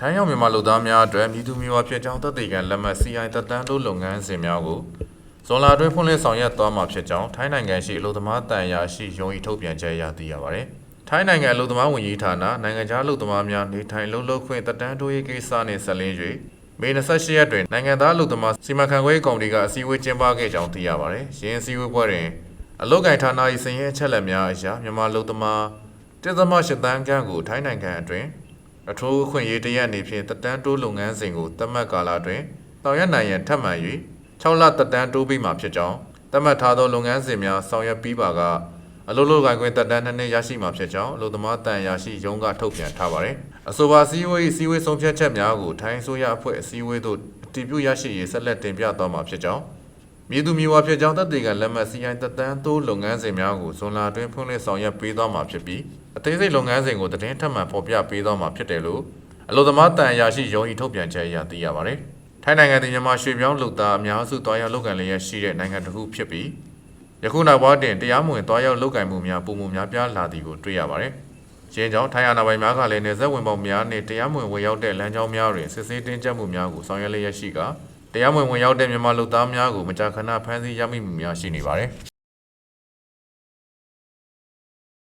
ထိုင်းရောက်မြန်မာလူသားများအတွက်မြည်သူမျိုးဝဖြစ်ကြောင်းသက်သေခံလက်မှတ် CI တက်တန်းတို့လုပ်ငန်းစဉ်များကိုဇွန်လအတွင်းဖွင့်လှစ်ဆောင်ရွက်သွားမှာဖြစ်ကြောင်းထိုင်းနိုင်ငံရှိအလို့သမားတန်ရာရှိရုံးဤထုတ်ပြန်ချက်အရသိရပါတယ်။ထိုင်းနိုင်ငံအလို့သမားဝန်ကြီးဌာနနိုင်ငံခြားအလို့သမားများနေထိုင်လုံလောက်ခွင့်တက်တန်းတို့ရေးကိစ္စနှင့်ဆက်လင်း၍မေ28ရက်တွင်နိုင်ငံသားအလို့သမားစီမံခန့်ခွဲရေးကော်မတီကအစည်းအဝေးကျင်းပခဲ့ကြောင်းသိရပါတယ်။ရင်းအစည်းအဝေးပွဲတွင်အလို့ကိုင်ဌာန၏စည်ရင်အချက်လက်များအရာမြန်မာအလို့သမား1.8တန်းခန့်ကိုထိုင်းနိုင်ငံအတွင်း အထူးအခွင့်အရေးတရက်အနေဖြင့်တက်တန်းတိုးလုပ်ငန်းစဉ်ကိုသတ်မှတ်ကာလတွင်ဆောင်ရွက်နိုင်ရန်ထပ်မံ၍6လတက်တန်းတိုးပြီးမှဖြစ်ကြောင်းသတ်မှတ်ထားသောလုပ်ငန်းစဉ်များဆောင်ရွက်ပြီးပါကအလုပ်လုပ်ကိုင်ခွင့်တက်တန်းနှစ်နှစ်ရရှိမှဖြစ်ကြောင်းအလုပ်သမားတန်ရာရှိရုံးကထုတ်ပြန်ထားပါသည်အဆိုပါစည်းဝေးစည်းဝေးဆုံးဖြတ်ချက်များကိုထိုင်းအစိုးရအဖွဲ့အစည်းအဝေးသို့အတည်ပြုရရှိရေးဆက်လက်တင်ပြသွားမှာဖြစ်ကြောင်း မြေသူမြေဝါဖြစ်ကြောင်းသက်သေကလက်မှတ် CI တက်တန်းသိုးလုပ်ငန်းစဉ်များကိုဇွန်လအတွင်းဖွင့်လှစ်ဆောင်ရွက်ပေးသွားမှာဖြစ်ပြီးအသေးစိတ်လုပ်ငန်းစဉ်ကိုသတင်းထပ်မံဖော်ပြပေးသွားမှာဖြစ်တယ်လို့အလို့သမားတန်အရာရှိရုံးဤထုတ်ပြန်ချက်အရသိရပါတယ်။ထိုင်းနိုင်ငံတည်မြန်မာရွှေပြောင်းလုပ်သားအများစုတွားရောက်လုပ်ကံလျက်ရှိတဲ့နိုင်ငံတစ်ခုဖြစ်ပြီးယခုနောက်ပိုင်းတင်တရားမဝင်တွားရောက်လုပ်ကံမှုများပုံမှုများပြားလာသည်ကိုတွေ့ရပါတယ်။ရင်းကြောင့်ထိုင်းအာဏာပိုင်များကလည်းနေဆက်ဝင်ပေါင်းများနဲ့တရားမဝင်ဝင်ရောက်တဲ့လမ်းကြောင်းများတွင်စစ်ဆေးတင်းကျပ်မှုများကိုဆောင်ရွက်လျက်ရှိက တရားမဝင်ဝင်ရောက်တဲ့မြန်မာလူသားများကိုမကြာခဏဖမ်းဆီးရမိမှုများရှိနေပါတယ်။